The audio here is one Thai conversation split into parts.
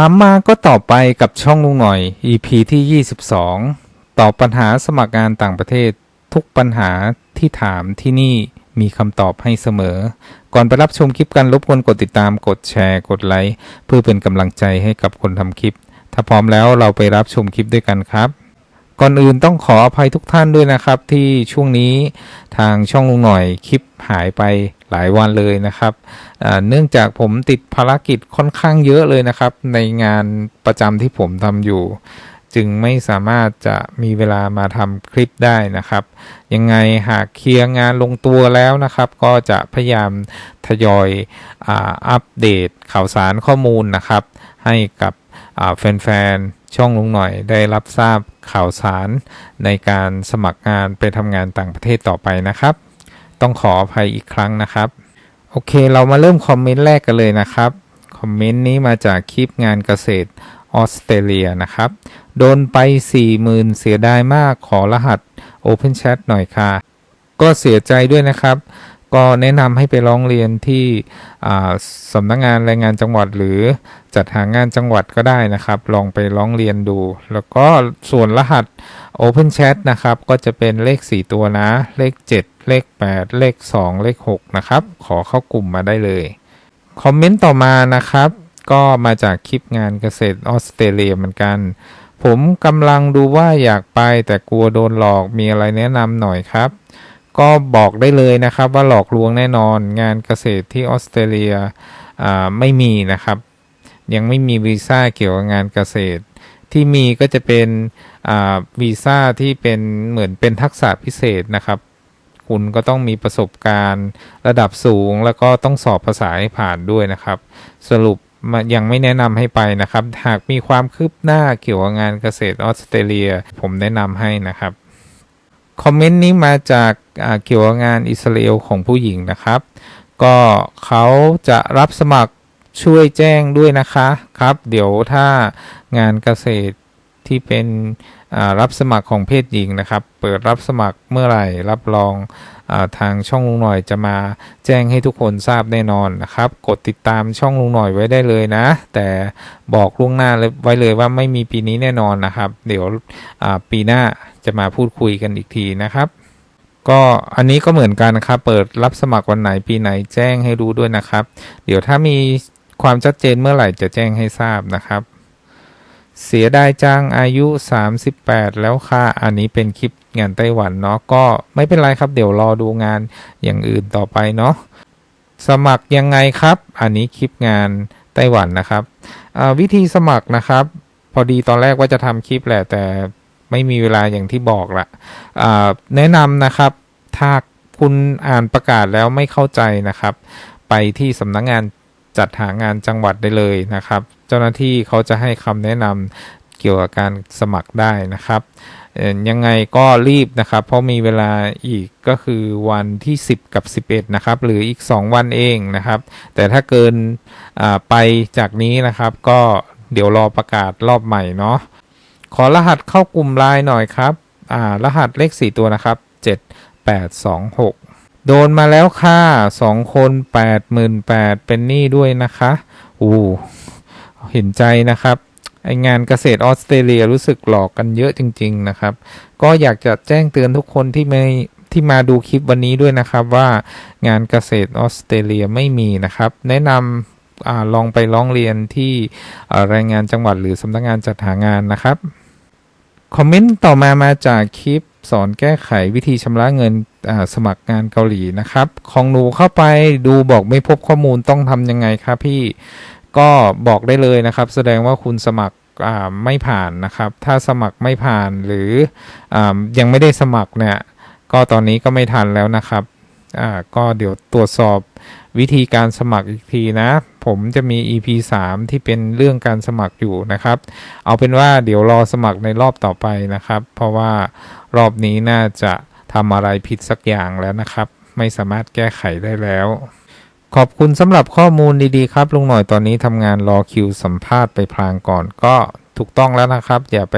ามมาก็ต่อไปกับช่องลุงหน่อย EP ที่ 22 ตอบปัญหาสมัครงานต่างประเทศ ทุกปัญหาที่ถามที่นี่มีคำตอบให้เสมอ ก่อนไปรับชมคลิปกันรบกวนกดติดตามกดแชร์กดไลค์เพื่อเป็นกำลังใจให้กับคนทำคลิป ถ้าพร้อมแล้วเราไปรับชมคลิปด้วยกันครับ ก่อนอื่นต้องขออภัยทุกท่านด้วยนะครับ ที่ช่วงนี้ทางช่องลุงหน่อยคลิปหายไป หลายวันเลยนะครับเนื่องจากผมติดภารกิจค่อนข้างเยอะเลยนะครับ ในงานประจำที่ผมทำอยู่ จึงไม่สามารถจะมีเวลามาทำคลิปได้นะครับ ยังไงหากเคลียร์งานลงตัวแล้วนะครับ ก็จะพยายามทยอยอัปเดตข่าวสารข้อมูลนะครับ ให้กับแฟนๆ ช่องลุงหน่อยได้รับทราบข่าวสารในการสมัครงานไปทำงานต่างประเทศต่อไปนะครับ ต้องขออภัยอีกครั้งนะครับ โอเค เรามาเริ่มคอมเมนต์แรกกันเลยนะครับ คอมเมนต์นี้มาจากคลิปงานเกษตรออสเตรเลียนะครับ โดนไป 40,000 เสียดายมากขอรหัส Open Chat หน่อยค่ะ ก็เสียใจด้วยนะครับ ก็แนะนำให้ไปร้องเรียนที่อ่าสำนักงานแรงงานจังหวัดหรือจัดหางานจังหวัดก็ได้นะครับ ลองไปร้องเรียนดู แล้วก็ส่วนรหัส Open Chat นะครับ ก็จะเป็นเลข 4 ตัวนะ เลข 7 เลข 8 เลข 2 เลข 6 นะครับ ขอเข้ากลุ่มมาได้เลย คอมเมนต์ต่อมานะครับ ก็มาจากคลิปงานเกษตรออสเตรเลียเหมือนกัน ผมกำลังดูว่าอยากไปแต่กลัวโดนหลอกมีอะไรแนะนำหน่อยครับ ก็บอกได้เลยนะครับว่าหลอกลวงแน่นอนงานเกษตรที่ออสเตรเลียไม่มีนะครับ ยังไม่มีวีซ่าเกี่ยวกับงานเกษตร ที่มีก็จะเป็นวีซ่าที่เป็นเหมือนเป็นทักษะพิเศษนะครับ คุณก็ต้องมีประสบการณ์ระดับสูง แล้วก็ต้องสอบภาษาให้ผ่านด้วยนะครับ สรุปยังไม่แนะนำให้ไปนะครับ หากมีความคืบหน้าเกี่ยวกับงานเกษตรออสเตรเลีย ผมแนะนำให้นะครับ คอมเมนต์นี้มาจากเกี่ยวกับงานอิสราเอลของผู้หญิงนะครับ ก็เขาจะรับสมัครช่วยแจ้งด้วยนะคะครับ เดี๋ยวถ้างานเกษตรที่เป็นรับสมัครของเพศหญิงนะครับ เปิดรับสมัครเมื่อไหร่ รับรองอทางช่องลุงหน่อยจะมาแจ้งให้ทุกคนทราบแน่นอนนะครับ กดติดตามช่องลุงหน่อยไว้ได้เลยนะ แต่บอกล่วงหน้าไว้เลยว่าไม่มีปีนี้แน่นอนนะครับ เดี๋ยวปีหน้า จะมาพูดคุยกันอีกทีนะครับ ก็อันนี้ก็เหมือนกันนะครับ เปิดรับสมัครวันไหนปีไหนแจ้งให้รู้ด้วยนะครับ เดี๋ยวถ้ามีความชัดเจนเมื่อไหร่จะแจ้งให้ทราบนะครับ เสียดายจังอายุ 38 แล้วค่ะอันนี้เป็นคลิปงานไต้หวันเนาะก็ไม่เป็นไรครับ เดี๋ยวรอดูงานอย่างอื่นต่อไปเนาะสมัครยังไงครับ อันนี้คลิปงานไต้หวันนะครับวิธีสมัครนะครับ พอดีตอนแรกว่าจะทำคลิปแหละแต่ ไม่มีเวลาอย่างที่บอกละแนะนำนะครับถ้าคุณอ่านประกาศแล้วไม่เข้าใจนะครับ ไปที่สำนักงงานจัดหางานจังหวัดได้เลยนะครับ เจ้าหน้าที่เขาจะให้คำแนะนำเกี่ยวกับการสมัครได้นะครับยังไงก็รีบนะครับ เพราะมีเวลาอีกก็คือวันที่ 10 กับ 11 นะครับ หรืออีก 2 วันเองนะครับ แต่ถ้าเกินไปจากนี้นะครับ ก็เดี๋ยวรอประกาศรอบใหม่เนาะ ขอรหัสเข้ากลุ่มไลน์หน่อยครับ อ่า รหัสเลข 4 ตัวนะครับ 7826 โดนมาแล้วค่ะสองคนแปดหมื่นแปดเป็นหนี้ด้วยนะคะ อู้เห็นใจนะครับไองานเกษตรออสเตรเลียรู้สึกหลอกกันเยอะจริง ๆ นะครับ ก็อยากจะแจ้งเตือนทุกคนที่ไม่ที่มาดูคลิปวันนี้ด้วยนะครับว่างานเกษตรออสเตรเลียไม่มีนะครับ แนะนำอลองไปร้องเรียนที่แรงงานจังหวัดหรือสำนักงานจัดหางานนะครับ คอมเมนต์ต่อมามาจากคลิปสอนแก้ไขวิธีชำระเงินสมัครงานเกาหลีนะครับ ของหนูเข้าไปดูบอกไม่พบข้อมูลต้องทำยังไงครับพี่ก็บอกได้เลยนะครับ แสดงว่าคุณสมัครไม่ผ่านนะครับ ถ้าสมัครไม่ผ่านหรืออยังไม่ได้สมัครเนี่ย ก็ตอนนี้ก็ไม่ทันแล้วนะครับก็เดี๋ยวตรวจสอบ วิธีการสมัครอีกทีนะ ผมจะมี EP 3 ที่เป็นเรื่องการสมัครอยู่นะครับ เอาเป็นว่าเดี๋ยวรอสมัครในรอบต่อไปนะครับ เพราะว่ารอบนี้น่าจะทำอะไรผิดสักอย่างแล้วนะครับ ไม่สามารถแก้ไขได้แล้วขอบคุณสำหรับข้อมูลดีๆครับลุงหน่อยตอนนี้ทำงานรอคิวสัมภาษณ์ไปพลางก่อนก็ ถูกต้องแล้วนะครับ อย่าไป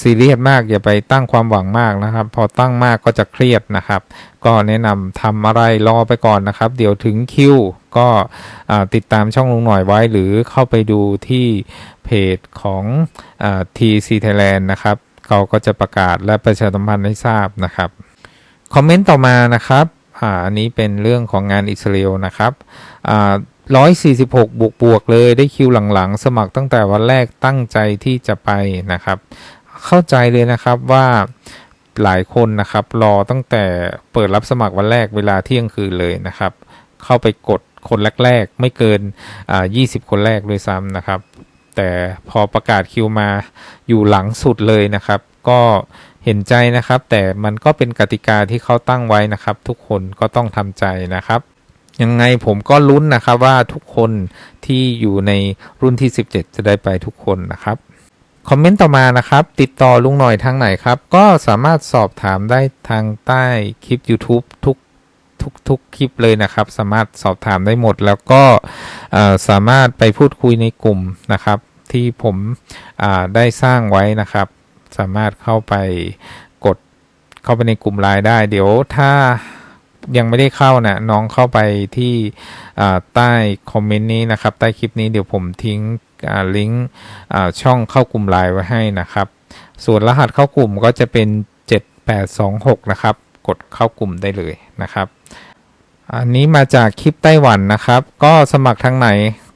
ซีเรียสมาก อย่าไปตั้งความหวังมากนะครับ พอตั้งมากก็จะเครียดนะครับ ก็แนะนำทำอะไรรอไปก่อนนะครับ เดี๋ยวถึงคิวก็ติดตามช่องลุงหน่อยไว้ หรือเข้าไปดูที่เพจของอ่า TC Thailand นะครับเขาก็จะประกาศและประชาสัมพันธ์ให้ทราบนะครับคอมเมนต์ต่อมานะครับอ่าอันนี้เป็นเรื่องของงานอิสราเอลนะครับอ่า 146 บวกบวกเลยได้คิวหลังๆ สมัครตั้งแต่วันแรกตั้งใจที่จะไปนะครับ เข้าใจเลยนะครับว่าหลายคนนะครับ รอตั้งแต่เปิดรับสมัครวันแรกเวลาเที่ยงคืนเลยนะครับ เข้าไปกดคนแรกๆ ไม่เกินอ่า20 คนแรกด้วยซ้ำนะครับ แต่พอประกาศคิวมาอยู่หลังสุดเลยนะครับ ก็เห็นใจนะครับ แต่มันก็เป็นกติกาที่เขาตั้งไว้นะครับ ทุกคนก็ต้องทำใจนะครับ ยังไงผมก็ลุ้นนะครับว่าทุกคนที่อยู่ในรุ่นที่ 17 จะได้ไปทุกคนนะครับ คอมเมนต์ต่อมานะครับ ติดต่อลุงหน่อยทางไหนครับ ก็สามารถสอบถามได้ทางใต้คลิป YouTube ทุกทุกทุกคลิปเลยนะครับ สามารถสอบถามได้หมด แล้วก็สามารถไปพูดคุยในกลุ่มนะครับ ที่ผมได้สร้างไว้นะครับ สามารถเข้าไปกดเข้าไปในกลุ่มไลน์ได้ เดี๋ยวถ้า ยังไม่ได้เข้านะน้องเข้าไปที่ใต้คอมเมนต์นี้นะครับ ใต้คลิปนี้เดี๋ยวผมทิ้งลิงก์ช่องเข้ากลุ่มไลน์ไว้ให้นะครับ ส่วนรหัสเข้ากลุ่มก็จะเป็น 7826 นะครับ กดเข้ากลุ่มได้เลยนะครับ อันนี้มาจากคลิปไต้หวันนะครับ ก็สมัครทางไหน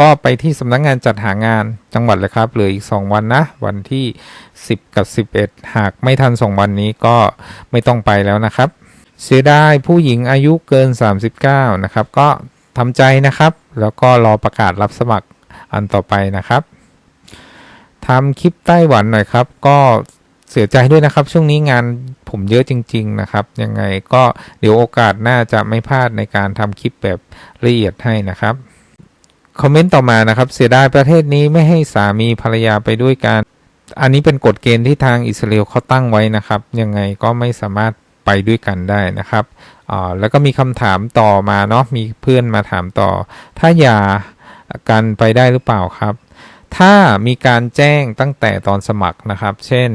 ก็ไปที่สำนักงานจัดหางานจังหวัดเลยครับเหลืออีก 2 วันนะ วันที่ 10 กับ 11 หากไม่ทัน 2 วันนี้ก็ไม่ต้องไปแล้วนะครับ เสียดายผู้หญิงอายุเกิน 39 นะครับ ก็ทำใจนะครับ แล้วก็รอประกาศรับสมัครอันต่อไปนะครับทำคลิปไต้หวันหน่อยครับ ก็เสียใจด้วยนะครับ ช่วงนี้งานผมเยอะจริง ๆ นะครับ ยังไงก็เดี๋ยวโอกาสน้าจะไม่พลาดในการทำคลิปแบบละเอียดให้นะครับคอมเมนต์ต่อมานะครับ เสียดายประเทศนี้ไม่ให้สามีภรรยาไปด้วยกัน อันนี้เป็นกฎเกณฑ์ที่ทางอิสราเอลเขาตั้งไว้นะครับ ยังไงก็ไม่สามารถ ไปด้วยกันได้นะครับแล้วก็มีคำถามต่อมาเนาะมีเพื่อนมาถามต่อ ถ้าหย่ากันไปได้หรือเปล่าครับ ถ้ามีการแจ้งตั้งแต่ตอนสมัครนะครับ เช่น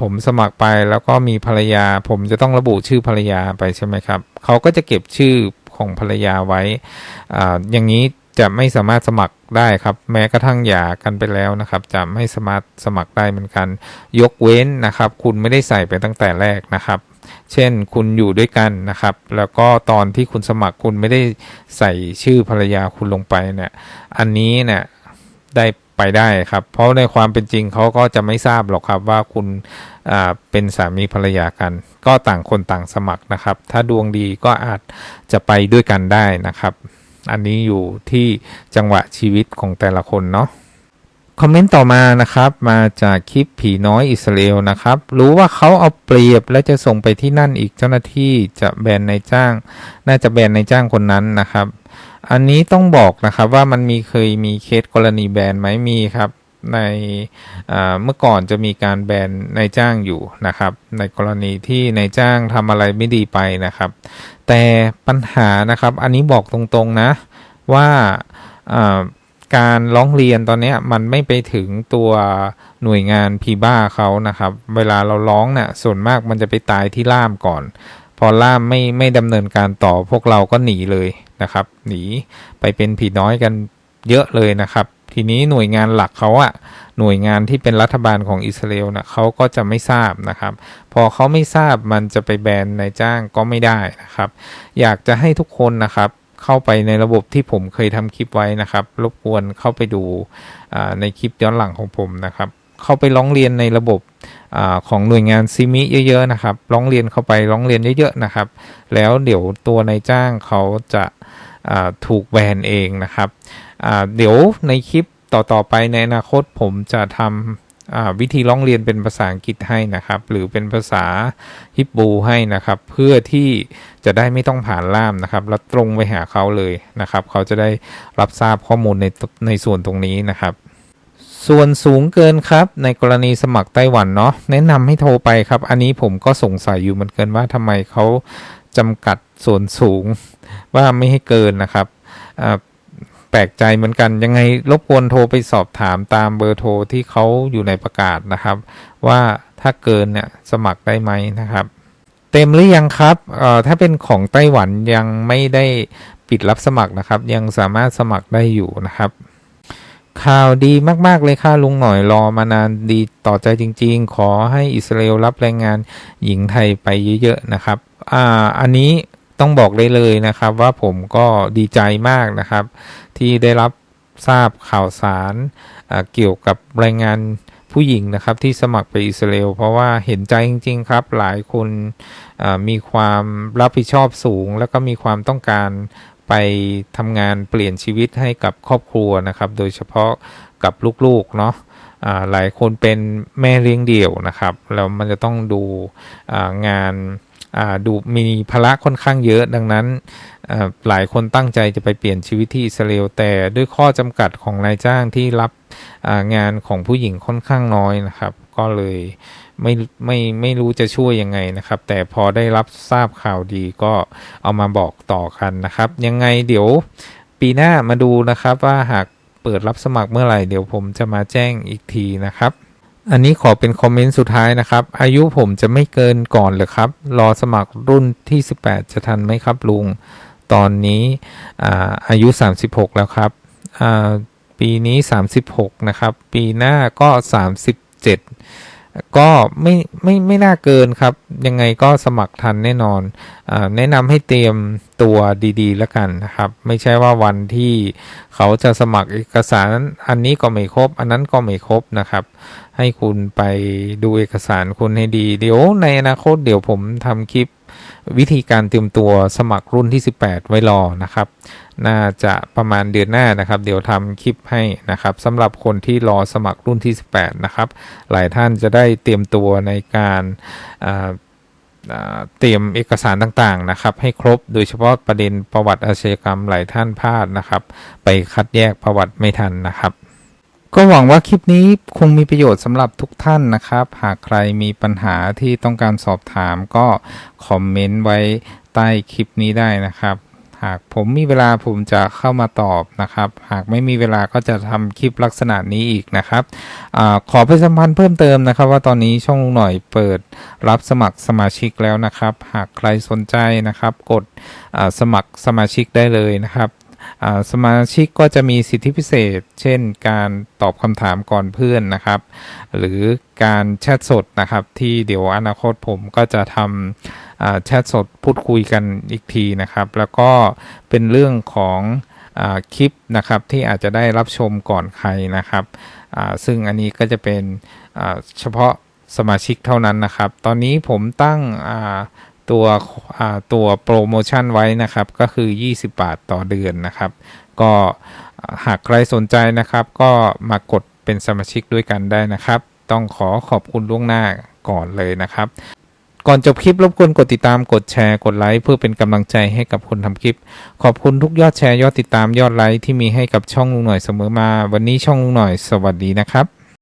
ผมสมัครไปแล้วก็มีภรรยา ผมจะต้องระบุชื่อภรรยาไปใช่ไหมครับเขาก็จะเก็บชื่อของภรรยาไว้ออย่างนี้จะไม่สามารถสมัคร ได้ครับ แม้กระทั่งหย่ากันไปแล้วนะครับ จะไม่สามารถสมัครได้เหมือนกัน ยกเว้นนะครับ คุณไม่ได้ใส่ไปตั้งแต่แรกนะครับ เช่นคุณอยู่ด้วยกันนะครับ แล้วก็ตอนที่คุณสมัครคุณไม่ได้ใส่ชื่อภรรยาคุณลงไปเนี่ยอันนี้เนี่ยได้ไปได้ครับ เพราะในความเป็นจริงเขาก็จะไม่ทราบหรอกครับว่าคุณเป็นสามีภรรยากัน ก็ต่างคนต่างสมัครนะครับ ถ้าดวงดีก็อาจจะไปด้วยกันได้นะครับ อันนี้อยู่ที่จังหวะชีวิตของแต่ละคนเนาะคอมเมนต์ต่อมานะครับมาจากคลิปผีน้อยอิสราเอลนะครับ รู้ว่าเขาเอาเปรียบและจะส่งไปที่นั่นอีกเจ้าหน้าที่จะแบนนายจ้าง น่าจะแบนนายจ้างคนนั้นนะครับ อันนี้ต้องบอกนะครับว่ามันมีเคยมีเคสกรณีแบนไหมมีครับ ในเมื่อก่อนจะมีการแบนนายจ้างอยู่นะครับ ในกรณีที่นายจ้างทำอะไรไม่ดีไปนะครับ แต่ปัญหานะครับ อันนี้บอกตรงๆนะว่าการร้องเรียนตอนนี้มันไม่ไปถึงตัวหน่วยงานพีบ้าเขานะครับ เวลาเราร้องเนี่ยส่วนมากมันจะไปตายที่ล่ามก่อน พอล่ามไม่ไม่ดำเนินการต่อพวกเราก็หนีเลยนะครับ หนีไปเป็นผีน้อยกันเยอะเลยนะครับ ทีนี้หน่วยงานหลักเขาอะหน่วยงานที่เป็นรัฐบาลของอิสราเอลนะเขาก็จะไม่ทราบนะครับ พอเขาไม่ทราบมันจะไปแบนนายจ้างก็ไม่ได้นะครับ อยากจะให้ทุกคนนะครับเข้าไปในระบบที่ผมเคยทำคลิปไว้นะครับ รบกวนเข้าไปดูในคลิปย้อนหลังของผมนะครับ เข้าไปร้องเรียนในระบบอของหน่วยงานซิมิเยอะๆนะครับ ร้องเรียนเข้าไปร้องเรียนเยอะๆนะครับ แล้วเดี๋ยวตัวนายจ้างเขาจะถูกแบนเองนะครับ เดี๋ยวในคลิปต่อ ๆ ไปในอนาคตผมจะทำวิธีร้องเรียนเป็นภาษาอังกฤษให้นะครับ หรือเป็นภาษาฮิบูให้นะครับ เพื่อที่จะได้ไม่ต้องผ่านล่ามนะครับ แล้วตรงไปหาเขาเลยนะครับ เขาจะได้รับทราบข้อมูลในในส่วนตรงนี้นะครับส่วนสูงเกินครับ ในกรณีสมัครไต้หวันเนาะแนะนำให้โทรไปครับ อันนี้ผมก็สงสัยอยู่เหมือนกันว่าทำไมเขาจำกัดส่วนสูงว่าไม่ให้เกินนะครับอ่า แปลกใจเหมือนกันยังไงรบกวนโทรไปสอบถามตามเบอร์โทรที่เขาอยู่ในประกาศนะครับ ว่าถ้าเกินเนี่ยสมัครได้ไหมนะครับ เต็มหรือยังครับเอ่อถ้าเป็นของไต้หวันยังไม่ได้ปิดรับสมัครนะครับ ยังสามารถสมัครได้อยู่นะครับข่าวดีมาก ๆ เลยค่ะลุงหน่อยรอมานานดีต่อใจจริง ๆ ขอให้อิสราเอลรับแรงงานหญิงไทยไปเยอะ ๆ นะครับ อ่า อันนี้ ต้องบอกได้เลยนะครับว่าผมก็ดีใจมากนะครับ ที่ได้รับทราบข่าวสารเกี่ยวกับแรงงานผู้หญิงนะครับที่สมัครไปอิสราเอลเพราะว่าเห็นใจจริง ๆ ครับ หลายคนมีความรับผิดชอบสูง แล้วก็มีความต้องการไปทำงานเปลี่ยนชีวิตให้กับครอบครัวนะครับ โดยเฉพาะกับลูกๆเนาะหลายคนเป็นแม่เลี้ยงเดี่ยวนะครับแล้วมันจะต้องดูงาน ดูมีภาระค่อนข้างเยอะดังนั้นหลายคนตั้งใจจะไปเปลี่ยนชีวิตที่อิสราเอลแต่ด้วยข้อจำกัดของนายจ้างที่รับงานของผู้หญิงค่อนข้างน้อยนะครับ ก็เลยไม่ไม่ไม่รู้จะช่วยยังไงนะครับ แต่พอได้รับทราบข่าวดีก็เอามาบอกต่อกันนะครับ ยังไงเดี๋ยวปีหน้ามาดูนะครับว่าหากเปิดรับสมัครเมื่อไหร่เดี๋ยวผมจะมาแจ้งอีกทีนะครับ อันนี้ขอเป็นคอมเมนต์สุดท้ายนะครับ อายุผมจะไม่เกินก่อนหรือครับ รอสมัครรุ่นที่ 18 จะทันไหมครับลุง ตอนนี้อาอายุ 36 แล้วครับ ปีนี้ 36 นะครับ ปีหน้าก็ 37 ก็ไม่ไม่ไม่น่าเกินครับ ยังไงก็สมัครทันแน่นอนอแนะนำให้เตรียมตัวดีๆแล้วกันนะครับ ไม่ใช่ว่าวันที่เขาจะสมัครเอกสารอันนี้ก็ไม่ครบ อันนั้นก็ไม่ครบนะครับ ให้คุณไปดูเอกสารคุณให้ดี เดี๋ยวในอนาคตเดี๋ยวผมทำคลิป วิธีการเตรียมตัวสมัครรุ่นที่ 18 ไว้รอนะครับ น่าจะประมาณเดือนหน้านะครับ เดี๋ยวทำคลิปให้นะครับสำหรับคนที่รอสมัครรุ่นที่ 18 นะครับ หลายท่านจะได้เตรียมตัวในการเตรียมเอกสารต่างๆนะครับ ให้ครบโดยเฉพาะประเด็นประวัติอาชญากรรมหลายท่านพลาดนะครับ ไปคัดแยกประวัติไม่ทันนะครับ ก็หวังว่าคลิปนี้คงมีประโยชน์สำหรับทุกท่านนะครับ หากใครมีปัญหาที่ต้องการสอบถามก็คอมเมนต์ไว้ใต้คลิปนี้ได้นะครับ หากผมมีเวลาผมจะเข้ามาตอบนะครับ หากไม่มีเวลาก็จะทำคลิปลักษณะนี้อีกนะครับอขอประชาสัมพันธ์เพิ่มเติมนะครับ ว่าตอนนี้ช่องหน่อยเปิดรับสมัครสมาชิกแล้วนะครับ หากใครสนใจนะครับ กดสมัครสมาชิกได้เลยนะครับ สมาชิกก็จะมีสิทธิพิเศษ เช่น การตอบคำถามก่อนเพื่อนนะครับ หรือการแชทสดนะครับ ที่เดี๋ยวอนาคตผมก็จะทำแชทสดพูดคุยกันอีกทีนะครับ แล้วก็เป็นเรื่องของอคลิปนะครับที่อาจจะได้รับชมก่อนใครนะครับ ซึ่งอันนี้ก็จะเป็นเฉพาะสมาชิกเท่านั้นนะครับ ตอนนี้ผมตั้ง ตัวตัวโปรโมชั่นไว้นะครับ ก็คือ 20 บาทต่อเดือนนะครับ ก็หากใครสนใจนะครับ ก็มากดเป็นสมาชิกด้วยกันได้นะครับ ต้องขอขอบคุณล่วงหน้าก่อนเลยนะครับ ก่อนจบคลิปรบกวนกดติดตามกดแชร์กดไลค์เพื่อเป็นกำลังใจให้กับคนทำคลิป ขอบคุณทุกยอดแชร์ยอดติดตามยอดไลค์ที่มีให้กับช่องลุงหน่อยเสมอมา วันนี้ช่องลุงหน่อยสวัสดีนะครับ